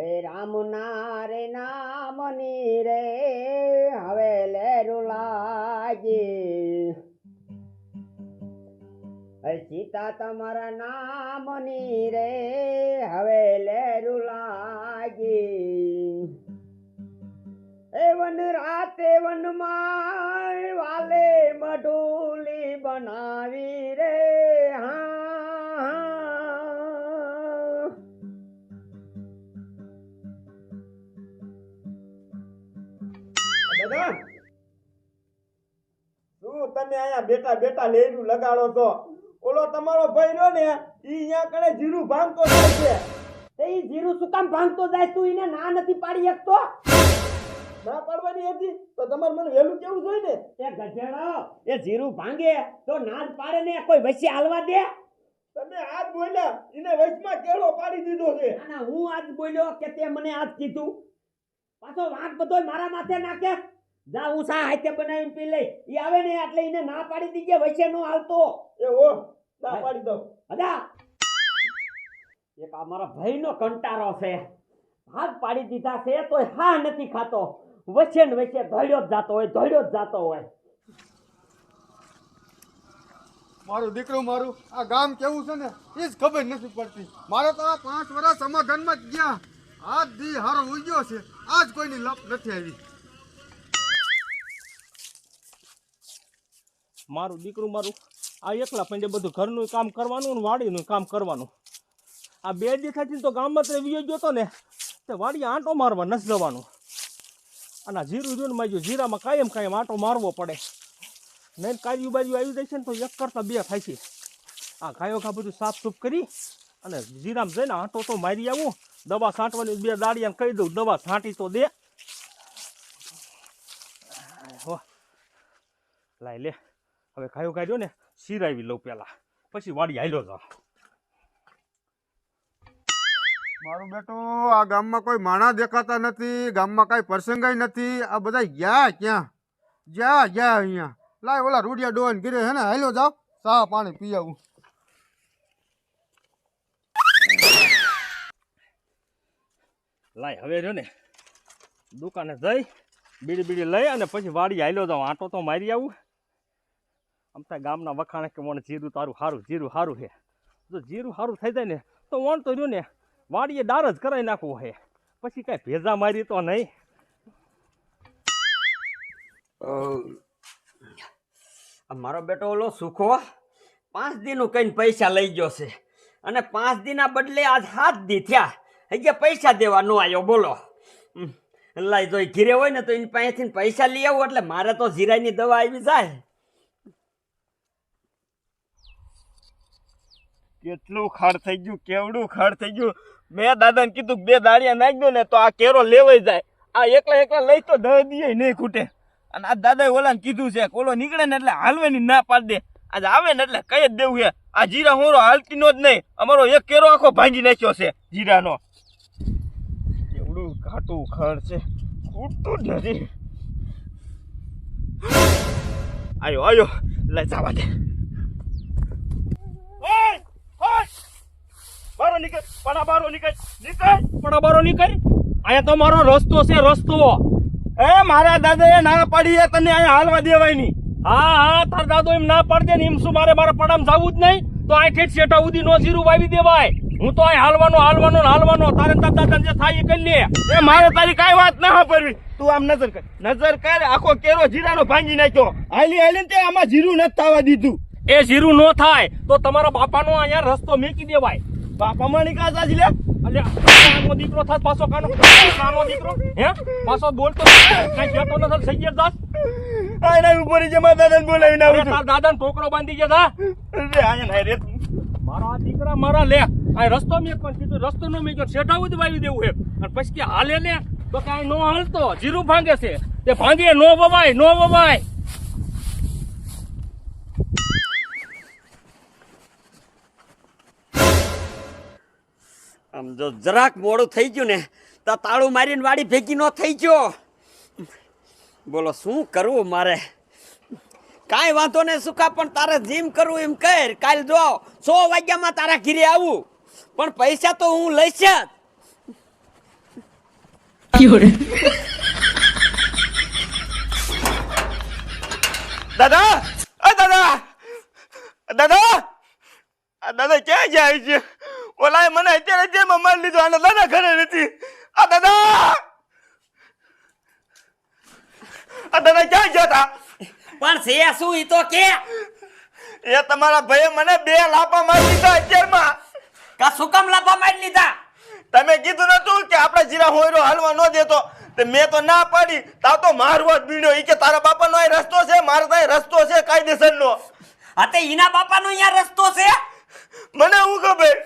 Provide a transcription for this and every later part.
રામ ના રે નામની રે હવે લે રૂલાજી સીતા તમારા નામની રે હવે લે લાગી. એ વન રાતે વનમાં વાલે મઢુલી બનાવી રે, હા. તમે અહીંયા બેટા બેટા લેરું લગાડો છો. ઓલો તમારો ભાઈ રહ્યો ને ઈ અહીંયા કણે જીરું ભાંગતો જાય છે. તે ઈ જીરું શું કામ ભાંગતો જાય? તું એને ના નથી પાડી શકતો? ના પાડવાની હતી? તો તમારે મને વહેલું કેવું જોઈએ ને? એ ગધેડો એ જીરું ભાંગે તો ના જ પાડે ને કોઈ વચ્ચે હાલવા દે? તમે આજ બોલ્યા એને વચમાં કેળો પાડી દીધો છે. ના ના હું આજ બોલ્યો કે તે મને આજ કીધું. પાછો વાંક બધો મારા માથે નાખે? જા હું સા હાથે બનાવીને પી લઈ ઈ આવે ને એટલે એને ના પાડી દીજે વચ્ચે નો હાલતો. એ ઓ ના પાડી દો. અદા એક આ મારા ભાઈનો કંટારો છે. હાથ પાડી દીધા છે તોય હા નથી ખાતો. વચ્ચે ને વચ્ચે ધોડ્યો જ જાતો હોય ધોડ્યો જ જાતો હોય. મારું દીકરું મારું આ ગામ કેવું છે ને એ જ ખબર નથી પડતી. મારે તો આ પાંચ વર્ષ સમાધાનમાં જ ગયા. આજ દી હારો ઉગ્યો છે. આજ કોઈની લપ નથી આવી. મારું દીકરું મારું આ એકલા પંડે બધું ઘરનું કામ કરવાનું ને વાડીનું કામ કરવાનું. આ બે દેખાતી તો ગામમાં જ વિયો ગયો હતો ને, તે વાડી આંટો મારવા નથી જવાનું. અને જીરું જોઈને મારી જીરામાં કાયમ કાયમ આંટો મારવો પડે. નહીં કાજુ બાજુ આવી જાય છે ને તો એક કરતાં બે થાય છે. આ ગાયો ઘા બધું સાફ સૂફ કરી અને જીરામાં જઈને આંટો તો મારી આવું. દવા છાંટવાની બે દાડિયાને કહી દઉં, દવા છાંટી તો દે. હો. લાય લે. હવે ખાયો કાઢ્યો ને સિરાવી લઉં પેલા. પછી વાડી હાલ્યો જાવ મારું બેટો આ ગામમાં કોઈ માણા દેખાતા નથી ગામમાં કાંઈ પ્રસંગાય નથી આ બધા ગયા ક્યાં? જ્યાં ગયા અહીંયા? લાય ઓલા રૂડિયા ડોન ગીરે હે ને હાલ્યો જાવ ચા પાણી પી આવું. લાય હવે રહ્યો ને દુકાને જઈ બીડી બીડી લઈ અને પછી વાડી હાલ્યો જાઉં. આંટો તો મારી આવું. થાય ગામના વખાણે કે મને જીરું તારું સારું જીરું સારું છે જો જીરું સારું થઈ જાય ને, તો વણ તો રહ્યું ને, વાડીએ ડાર જ કરાવી નાખવું છે પછી કાંઈ ભેજા મારી તો નહીં. મારો બેટો ઓલો સુખો પાંચ દીનું કઈ પૈસા લઈ ગયો છે. અને પાંચ દીના બદલે આજ હાથ દી થયા. હજી પૈસા દેવા નો આવ્યો બોલો. લાઈ જો ઘીરે હોય ને તો એની પાસેથી પૈસા લઈ આવું, એટલે મારે તો જીરાની દવા આવી જાય. કેટલું ખાડ થઈ ગયું, કેવડું ખાડ થઈ ગયું? મેં દાદાને કીધું બે દાળિયા નાખી ને તો આ કેરો લેવાઈ જાય. આ એકલા એકલા લઈ તો દહ દઈએ નહીં ખૂટે. અને આ દાદાએ ઓલાને કીધું છે કોલો નીકળે ને એટલે હાલવાની ના પાડી દે. આજે આવે ને એટલે કઈ જ દેવું છે આ જીરા હોરો હાલતી નો જ નહીં. અમારો એક કેરો આખો ભાંગી નાખ્યો છે જીરાનો. કેવડું ઘાટું ખડ છે. ખૂટતું જ નથી. આયો આયો. લઈ જવા દે. બારો નીકળ. પડા બારો નીકળ. બારો નીકળ. અહીંયા તો મારો રસ્તો છે, રસ્તો. એ મારા દાદાએ ના પાડી તને અહીંયા હાલવા દેવાય નહીં. હા હા, તાર દાદો એમ ના પાડજે એમ શું મારે મારા પડામ જવું જ નહીં? તો આ ઠેઠ ઉધી નો જીરું વાવી દેવાય. હું તો અહીં હાલવાનો હાલવાનો હાલવાનો. તારે તાર દાદા થાય કરી લે. એ મારે તારી કાંઈ વાત ના કરવી તું આમ નજર કર. નજર કર, આખો કેરો જીરાનો ભાંગી નાખ્યો. હાલી હાલી તે આમાં જીરું નથી થવા દીધું. એ જીરું નો થાય તો તમારા બાપાનો અહીંયા રસ્તો મેકી દેવાય. બાપા મણી કા લે. એટલે દીકરો થાત પાછો કાનો કાનો દીકરો. હે? પાછો બોલતો કઈ જતો નથી સૈયદ દાસ. આ એના ઉપર જે મારા દાદાને બોલાવીને આવું છું દાદાને ટોકરો બાંધી ગયા અરે આયા ના રે મારા દીકરા મારા લે. આ રસ્તો મેં પણ કીધું રસ્તો નો મેં શેઠા ઉધી વાવી દેવું હે અને પછી કે હાલે ને તો કાંઈ નો હાલતો. જીરું ભાંગે છે. તે ભાંગે નો વવાય નો વવાય. આમ જો જરાક મોડું થઈ ગયું ને, તો તાળું મારીને વાડી ભેગી ન થઈ ગયો. બોલો, શું કરવું મારે? કાંઈ વાંધો ને સુખા, પણ તારે જીમ કરવું એમ કર. કાલ જો, સો વાગ્યામાં તારા ઘીરે આવું. પણ પૈસા તો હું લઈશ જ. દાદા દાદા દાદા દાદા, ક્યાં જાય છે? ઓલાએ મને અત્યારે જેમાં મારી લીધો આને દાદા ઘરે નથી. આ દાદા! આ દાદા ક્યાં ગયા હતા પણ છે શું ઈ તો કે? એ તમારા ભાઈએ મને બે લાપા મારી લીધા અત્યારમાં. કા શું કામ લાફા મારી લીધા? તમે કીધું નતું કે આપણે જીરા હોયરો હાલવા ન દેતો. તે મેં તો ના પાડી. તા તો મારવા જ બીડ્યો. ઈ કે તારા બાપાનો અહીં રસ્તો છે મારા ત્યાં રસ્તો છે કાયદેસરનો. હા તે ઈના બાપાનો અહીંયા રસ્તો છે? મને હું ખબર?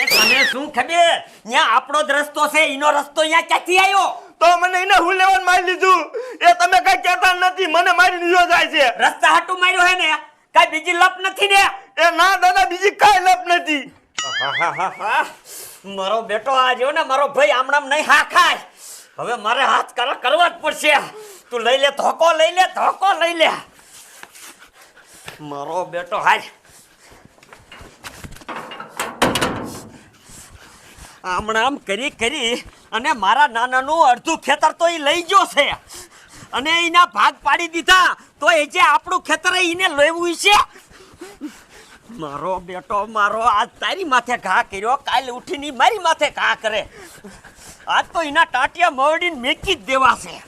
એ તને શું ખબર? ત્યાં આપણો જ રસ્તો છે ઈનો રસ્તો અહીંયા ક્યાંથી આવ્યો તો મને એને હું લેવાનું મારી લીધું? એ તમે કઈ કહેતા નથી મને મારી લીધો જાય છે. રસ્તા હાટું માર્યો હે ને? કઈ બીજી લપ નથી ને? એ ના દાદા બીજી કાંઈ લપ નથી. મારો બેટો આ જો ને મારો ભાઈ આમણામ નહીં હા ખાય હવે મારે હાથ કરા કરવા જ પડશે. તું લઈ લે ધોકો લઈ લે ધોકો લઈ લે. મારો બેટો હાલ આમ કરી કરી અને મારા નાનાનું અડધું ખેતર તો એ લઈ ગયો છે. અને એના ભાગ પાડી દીધા. તો એ જે આપણું ખેતર એને લેવું છે. મારો બેટો, મારો આજ તારી માથે ઘા કર્યો. કાલ ઉઠીને મારી માથે ઘા કરે. આજ તો એના ટાટિયા મરડીને મેકી જ દેવા છે.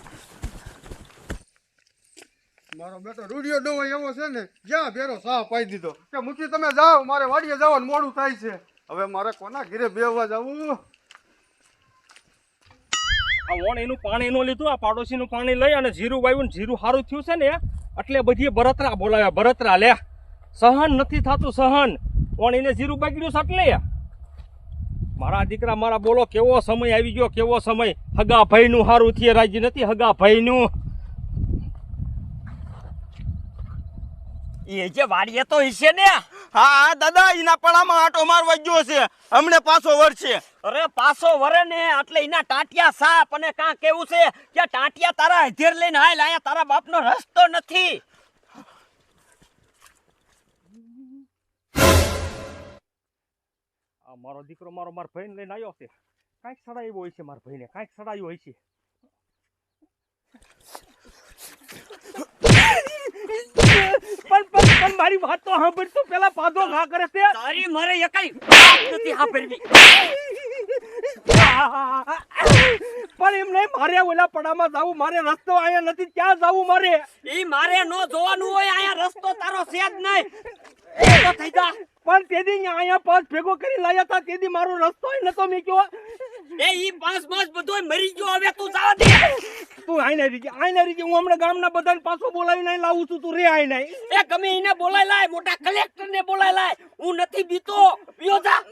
મારો બેટો રૂડિયો ડોવાય એવો છે ને, જ્યાં ભેરો સાહ પાઈ દીધો. કે મૂકી તમે જાઓ, મારે વાડીએ જવાનું મોડું થાય છે. હવે મારે કોના ઘીરે બેવા જવું એનું પાણી નો લીધું, આ પાડોશીનું પાણી લઈ અને જીરું વાવ્યું જીરું સારું થયું છે ને, એટલે બધી બરતરા બોલાવ્યા, બરતરા લે સહન નથી થતું, સહન. પણ એને જીરું બગડ્યું છે એટલે. મારા દીકરા મારા બોલો, કેવો સમય આવી ગયો, કેવો સમય? હગા ભાઈનું સારું થયે, રાજી નથી, હગા ભાઈનું. એ જે વાડીએ તો હશે ને. હા હા દાદા એના પડામાં આટો મારવા ગયો છે. અમને પાછો વળશે. અરે પાછો વરે ને એટલે એના ટાંટિયા સાપ અને કાં કેવું છે કે ટાંટિયા તારા હધેર લઈને હાલ આયા તારા બાપનો રસ્તો નથી. આ મારો દીકરો મારો મારા ભાઈને લઈને આવ્યો છે. કાંઈક સડાયું હોય છે મારા ભાઈને કાંઈક સડાયું હોય છે. મારી વાત તો સાંભળ તું પેલા પાદો ના કરે તે તારી મારે એકાઈ નથી સાંભળવી. પણ એમ નહીં મારે ઓલા પડામાં જાવું મારે રસ્તો અહીંયા નથી ક્યાં જાવું મારે. એ મારે નો જોવાનું હોય અહીંયા રસ્તો તારો છે જ નહીં. એ તો થઈ જા. પણ તેદી અહીંયા પાસ ભેગો કરી લાયા તા તેદી મારો રસ્તો નતો મેક્યો. એ ઈ પાંચ પાંચ બધોય મરી ગયો હવે તું જવા દે. તું આઈને રીજે આઈને રીજે હું હમણાં ગામના બધાને પાછો બોલાવીને અહીં લાવું છું તું રે આઈને એ ગમે એને બોલાય લાય મોટા કલેક્ટર ને બોલાય લાય. હું નથી બીતો. પીઓ જા.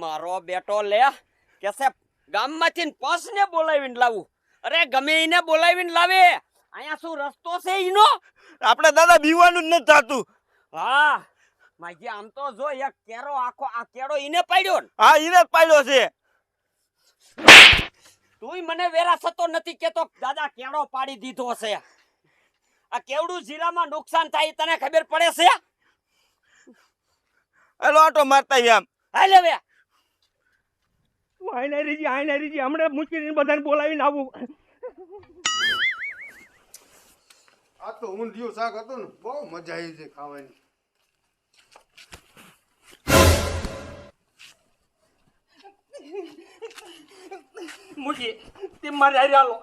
મારો બેટો લે કેસે ગામમાંથી પસ ને બોલાવીને લાવું. અરે ગમે એને બોલાવીને લાવે. અહીંયા શું રસ્તો છે ઈનો? આપણે દાદા બીવાનું જ નથી થતું. હા. માજી આમ તો જો એક કેરો આખો આ કેળો ઈને પાડ્યો ને. હા એને જ પાડ્યો છે. તુંય મને વેરા થતો નથી કેતો દાદા કેળો પાડી દીધો છે. આ કેવડું જીરામાં નુકસાન થાય તને ખબર પડે છે? એ લોટો મારતા એમ. હાલ વે તું આઈને રીજે આઈને રીજે હમણાં મુશ્કેલી બધાને બોલાવીને આવું. આ તો ઊંધિયું શાક હતું ને બહુ મજા આવી છે ખાવાની. મૂકી તે મારે હારે હાલો.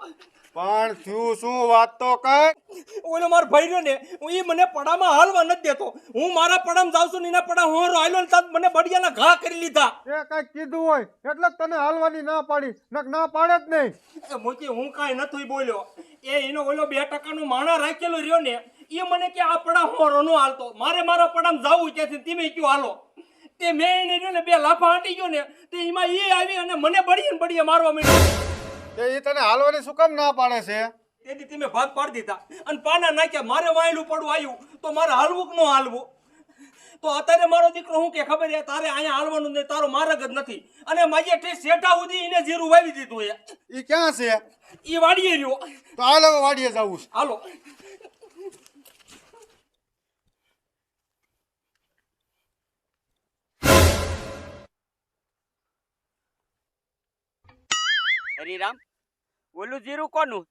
પણ થયું શું વાત તો કઈ ઓલો મારો ભાઈ રહ્યો ને હું ઈ મને પડામાં હાલવા નથી દેતો. હું મારા પડામાં જાઉં છું ને એના પડા હું હાલ્યો ને તાત મને બડિયાના ઘા કરી લીધા. એ કઈ કીધું હોય એટલે તને હાલવાની ના પાડી. નક ના પાડે જ નહીં. એ હું કાંઈ નથી બોલ્યો. એ એનો ઓલો બે ટકાનો માણા રાખેલો રહ્યો ને એ મને કે આ પડા હોરો નો હાલતો. મારે મારા પડામાં જાવું ત્યાંથી તમે કયો હાલો. તે મેં એને રહ્યો ને બે લાફા હાંટી ગયો ને તે એમાં એ આવી અને મને બળીએ ને બળીએ મારવા માંડ્યો. તે એ તને હાલવાની શું કામ ના પાડે છે? તેથી તમે ભાગ પાડી દીધા. અને પાના નાખ્યા મારે વાયલું પડવું આવ્યું તો મારે હાલવું કે ન હાલવું? તો અત્યારે મારો દીકરો હું કે ખબર છે તારે અહીંયા હાલવાનું નહીં તારો માર્ગ જ નથી. અને માજે ઠે શેઠા સુધી એને જીરું વાવી દીધું એ એ ક્યાં છે? એ વાડીએ રહ્યો. તો હાલો વાડીએ જવું હાલો. હરીરામ ઓલું જીરું કોનું?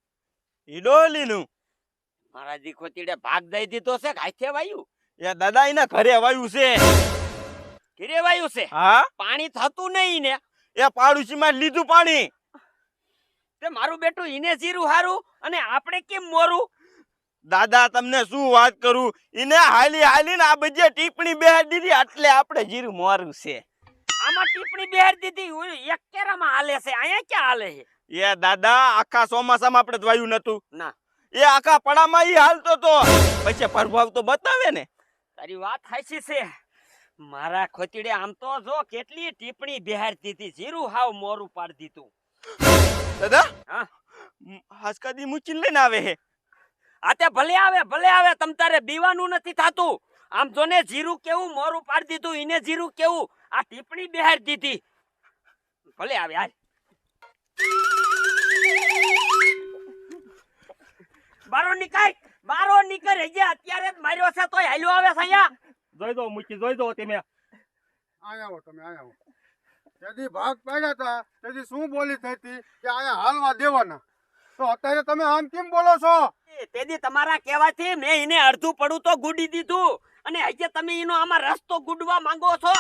હિડોલીનું મારા દીખો તીડે ભાગ દઈ દીધો છે કે હાથે વાયું? એ દાદા એના ઘરે વાયું છે. ઘીરે વાયું છે? હા? પાણી થતું નહીં ને. એ પાડોશીમાં લીધું પાણી. તે મારું બેટું ઈને જીરું હારું અને આપણે કેમ મોરું? દાદા તમને શું વાત કરું? એને હાલી હાલીને આ બધી ટીપણી બેહાડી દીધી એટલે આપણે જીરું મોરું છે. આમાં ટીપણી બેર દીધી હું એક કેરામાં હાલે છે અહીંયા ક્યાં હાલે છે? એ દાદા આખા ચોમાસામાં આપણે ધવાયું નતું ના. એ આખા પડામાં ઈ હાલતો તો. પછી પ્રભાવ તો બતાવે ને. તારી વાત હાચી છે. મારા ખોતીડે આમ તો જો કેટલી ટીપણી બેહાર દીધી જીરું હાવ મોરું પાડ દીધું. દાદા હા? હાસકાદી મુચીન લઈને આવે હે. આ તે ભલે આવે ભલે આવે તમ તારે બીવાનું નથી થાતું. આમ જો ને જીરું કેવું મોરું પાડી દીધું ઈને જીરું કેવું? આ ટીપણી બેહાર દીધી. ભલે આવે હાલ. બારો નીકળ બારો નીકળ હજી અત્યારે જ માર્યો છે તોય હાલ્યો આવે છે અહીંયા. જોઈ દો મૂકી જોઈ દો તમે. આયા હો તમે આયા હો તેથી ભાગ પાડ્યા હતા તેથી શું બોલી થઈ હતી કે અહીંયા હાલવા દેવાના? તો અત્યારે તમે આમ કેમ બોલો છો? તેથી તમારા કહેવાથી મેં એને અડધું પડું તો ગુડી દીધું. અને હજી તમે એનો આમાં રસ્તો ગુડવા માંગો છો?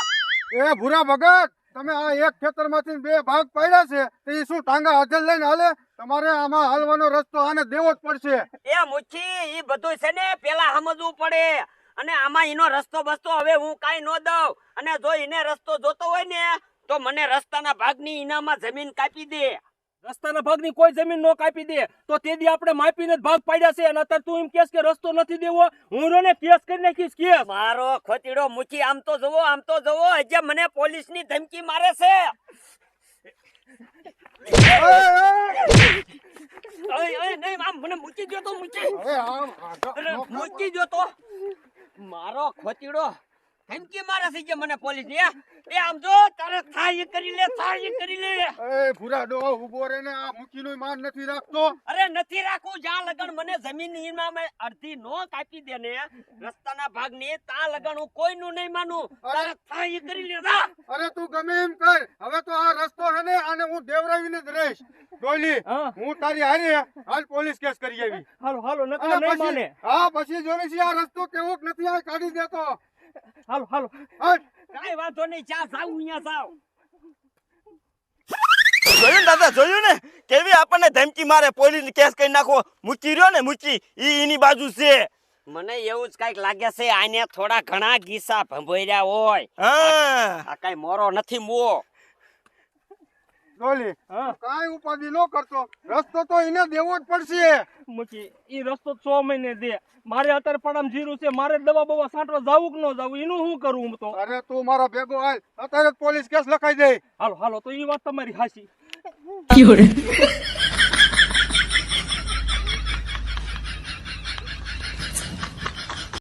એ ભૂરા ભગત, તમે આ એક ખેતરમાંથી બે ભાગ પાડ્યા છે, તો એ શું ટાંગા હાથે લઈને હાલે? તમારે આમાં હાલવાનો રસ્તો આને દેવો જ પડશે. એ મુચ્છી એ બધું છે ને, પેલા સમજવું પડે. અને આમાં એનો રસ્તો બસતો, હવે હું કાઈ ન દઉં. અને જો એને રસ્તો જોતો હોય ને, તો મને રસ્તાના ભાગની ઈનામાં જમીન કાપી દે. રસ્તાના ભાગની કોઈ જમીન નો કાપી દે તો તે દી આપણે માપીને જ ભાગ પાડ્યા છે. અને અત્યારે તું એમ કેસ કે રસ્તો નથી દેવો હું રોને કેસ કરી નાખીશ કેસ. મારો ખોતીડો મુચી આમ તો જવો આમ તો જવો હજે મને પોલીસની ધમકી મારે છે. ઓય ઓય નહીં આમ મને મૂકી ગયો તો મૂકી. મૂકી ગયો તો. મારો ખોતીડો ધમકી મારા છે જે મને પોલીસ એ આમ જો તારે થાય કરી લે થાય કરી લે. એ ભૂરા ડો ઊભો રે ને આ મૂકીનો માન નથી રાખતો. અરે નથી રાખું જ્યાં લગન મને જમીન ઈનામે અડધી નો કાપી દે ને રસ્તાના ભાગની તા લગન હું કોઈનું નહીં માનું. તારે થાય કરી લે જા. અરે તું ગમે એમ કર. હવે તો આ રસ્તો છે ને આને હું દેવરાવીને જ રહીશ. ડોલી હા. હું તારી હારી હાલ પોલીસ કેસ કરી આવી. હાલો હાલો નકર નહીં પછી માને. હા પછી જોઈ છે આ રસ્તો કેવો નથી આ કાઢી દેતો. હાલો હાલો. કઈ વાંધો નહીં ચા સાવ અહીંયા સાવ જોયું દાદા જોયું ને? કેવી આપણને ધમકી મારે પોલીસ કેસ કરી નાખો. મૂકી રહ્યો ને મૂકી. ઈ એની બાજુ છે. મને એવું જ કંઈક લાગે છે આને થોડા ઘણા ગીસા ભંભોર્યા હોય. હા. આ કઈ મોરો નથી મો ડોલી કાંઈ ઉપાધિ ન કરતો. રસ્તો તો એને દેવો જ પડશે. મૂકી ઈ રસ્તો છ મહિને દે. મારે અત્યારે પડામ જીરું છે મારે દવા બવા સાંટવા જાવું કે ન જાવું એનું શું કરું હું તો? અરે તું મારો ભેગો હાલ. અત્યારે જ પોલીસ કેસ લખાઈ દે. હાલો હાલો તો ઈ વાત તમારી 人，